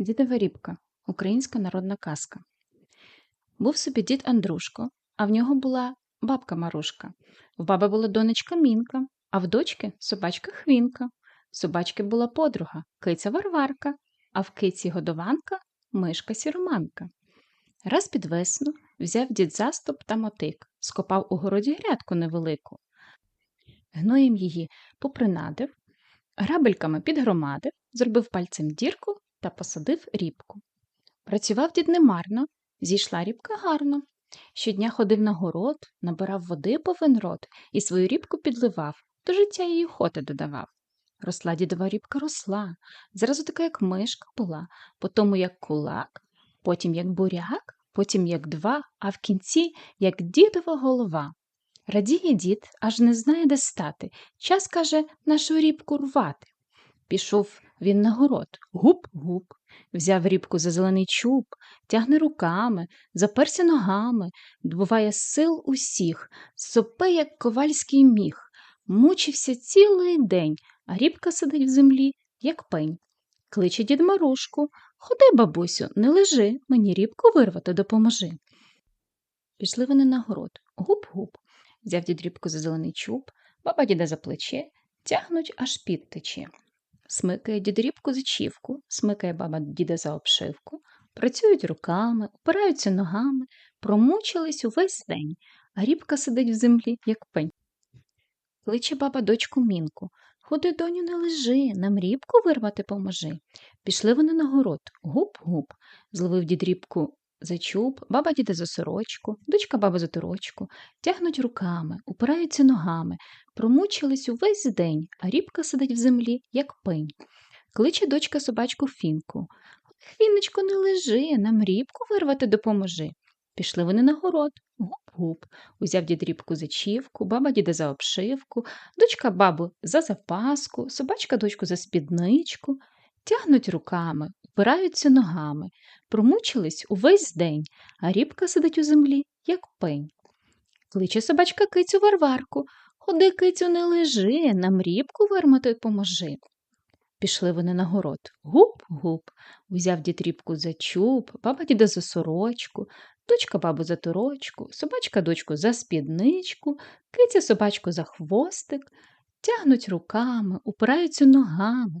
Дідова рібка українська народна казка. Був собі дід Андрушко, а в нього була бабка Марушка. В баби була донечка Мінка, а в дочки собачка Хвінка. В собачки була подруга киця Варварка, а в киці годованка мишка Сіроманка. Раз під весну взяв дід заступ та мотик, скопав у городі грядку невелику. Гноєм її попринадив, грабельками підгромадив, зробив пальцем дірку та посадив рібку. Працював дід немарно, зійшла рібка гарно. Щодня ходив на город, набирав води повен рот і свою рібку підливав, до життя її охоти додавав. Росла дідова рібка росла, зразу така, як мишка була, потому як кулак, потім як буряк, потім як два, а в кінці як дідова голова. Радіє дід, аж не знає, де стати. Час, каже, нашу рібку рвати. Пішов він на город, гуп-гуп, взяв рібку за зелений чуб, тягне руками, заперся ногами, добуває сил усіх, сопе, як ковальський міг, мучився цілий день, а рібка сидить в землі, як пень. Кличе дід Марушку, ходи, бабусю, не лежи, мені рібку вирвати допоможи. Пішли вони на город, гуп-гуп, взяв дід рібку за зелений чуб, баба діда за плече, тягнуть, аж під тече. Смикає дід за чівку, смикає баба діда за обшивку, працюють руками, опираються ногами, промучились увесь день, а рібка сидить в землі, як пень. Кличе баба дочку мінку. Ходи, доню, не лежи, нам рібку вирвати поможи. Пішли вони на город, гуп-гуп, зловив дід рібку за чуб, баба діда за сорочку, дочка баба за торочку, тягнуть руками, упираються ногами, промучились увесь день, а рібка сидить в землі, як пень. Кличе дочка собачку фінку. Хвіночко, не лежи, нам рібку вирвати допоможи. Пішли вони на город, гуп-гуп. Узяв дід рібку за чівку, баба діда за обшивку, дочка бабу за запаску, собачка дочку за спідничку, тягнуть руками, упираються ногами, промучились увесь день, а рібка сидить у землі, як пень. Кличе собачка кицю Варварку. Ходи, кицю, не лежи, нам рібку вирмати поможи. Пішли вони на город. Гуп-гуп. Узяв дід рібку за чуб, баба діда за сорочку, дочка бабу за торочку, собачка дочку за спідничку, киця собачку за хвостик, тягнуть руками, упираються ногами,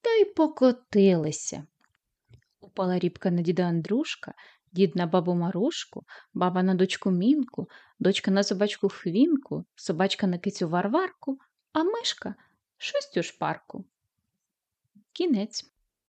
та й покотилися. Упала рібка на діда Андрушка, дід на бабу Марушку, баба на дочку Мінку, дочка на собачку Хвінку, собачка на кицю Варварку, а мишка у шпарку. Кінець.